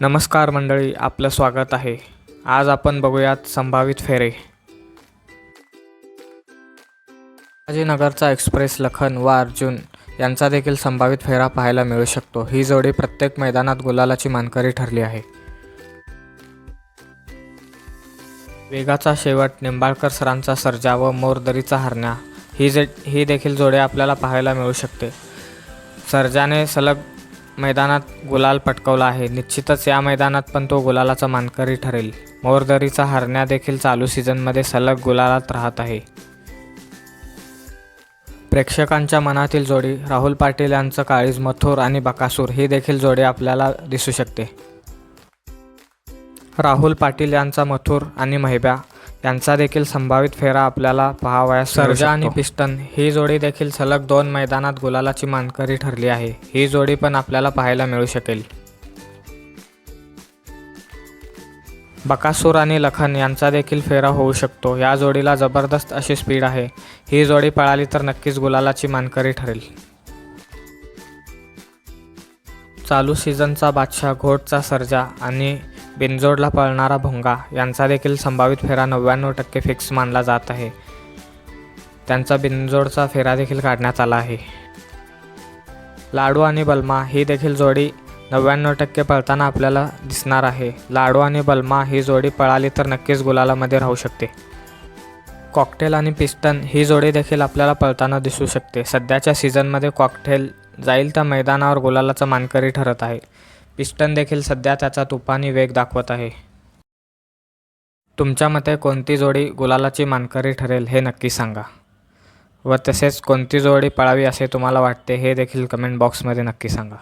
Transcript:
नमस्कार मंडळी आपलं स्वागत आहे. आज आपण बघूयात संभावित फेरे. नगरचा एक्सप्रेस लखन व अर्जुन यांचा देखील संभावित फेरा पाहायला मिळू शकतो. ही जोडी प्रत्येक मैदानात गुलालाची मानकरी ठरली आहे. वेगाचा शेवट निंबाळकर सरांचा सर्जा व मोरदरीचा हरण्या. ही जे ही देखील जोडी आपल्याला पाहायला मिळू शकते. सर्जाने सलग मैदानात गुलाल पटकवला आहे. निश्चितच या मैदानात पण तो गुलालाचा मानकरी ठरेल. मोरदरीचा हरण्या देखील चालू सीझनमध्ये सलग गुलालात राहत आहे. प्रेक्षकांच्या मनातील जोडी राहुल पाटील यांचं काळीज मथुर आणि बकासूर ही देखील जोडी आपल्याला दिसू शकते. राहुल पाटील यांचा मथुर आणि महिब्या यांचा देखील संभावित फेरा आपल्याला पाहावयास सर्जा आणि पिस्टन ही जोडी देखील सलग दोन मैदानात गुलालाची मानकरी ठरली आहे. ही जोडी पण आपल्याला पाहायला मिळू शकेल. बकासूर आणि लखन यांचा देखील फेरा होऊ शकतो. या जोडीला जबरदस्त अशी स्पीड आहे. ही जोडी पळाली तर नक्कीच गुलालाची मानकरी ठरेल. चालू सीझनचा बादशाह घोटचा सर्जा आणि बिनजोडला पळणारा भोंगा यांचा देखील संभावित फेरा नव्याण्णव टक्के फिक्स मानला जात आहे. त्यांचा बिनजोडचा फेरा देखील काढण्यात आला आहे. लाडू आणि बलमा ही देखील जोडी नव्याण्णव टक्के पळताना आपल्याला दिसणार आहे. लाडू आणि बलमा ही जोडी पळाली तर नक्कीच गुलालामध्ये राहू शकते. कॉकटेल आणि पिस्टन ही जोडी देखील आपल्याला पळताना दिसू शकते. सध्याच्या सीझनमध्ये कॉकटेल जाईल त्या मैदानावर गुलालाचा मानकरी ठरत आहे. पिस्टन देखील सध्या त्याचा तुफानी वेग दाखवत आहे. तुमच्या मते कोणती जोडी गुलालाची मानकरी ठरेल हे नक्की सांगा. व तसेच कोणती जोडी पळावी असे तुम्हाला वाटते हे देखील कमेंट बॉक्समध्ये नक्की सांगा.